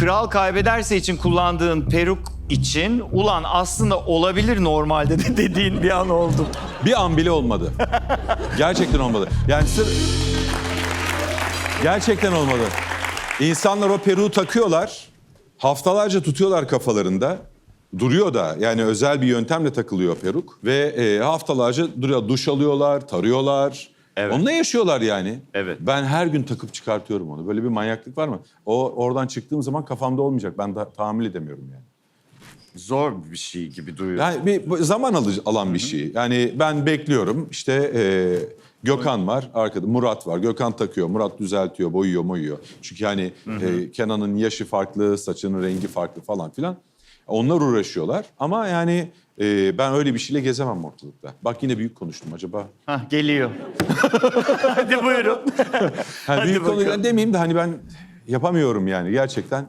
Kral kaybederse için kullandığın peruk için ulan aslında olabilir normalde de dediğin bir an oldu. Bir an bile olmadı. Gerçekten olmadı. Yani sır... Gerçekten olmadı. İnsanlar o peruğu takıyorlar. Haftalarca tutuyorlar kafalarında. Duruyor da yani özel bir yöntemle takılıyor peruk. Ve e, haftalarca duruyor. Duş alıyorlar, tarıyorlar. Evet. Onunla yaşıyorlar yani. Evet. Ben her gün takıp çıkartıyorum onu. Böyle bir manyaklık var mı? O oradan çıktığım zaman kafamda olmayacak. Ben da tahammül edemiyorum yani. Zor bir şey gibi duruyor. Yani bir zaman alı- alan bir şey. Yani ben bekliyorum. İşte e, Gökhan var arkada. Murat var. Gökhan takıyor. Murat düzeltiyor, boyuyor, moyuyor. Çünkü hani e, Kenan'ın yaşı farklı, saçının rengi farklı falan filan. Onlar uğraşıyorlar. Ama yani e, ben öyle bir şeyle gezemem ortalıkta. Bak yine büyük konuştum acaba. Hah geliyor. Hadi buyurun. Yani Hadi büyük bakalım. demeyeyim de hani ben yapamıyorum yani gerçekten.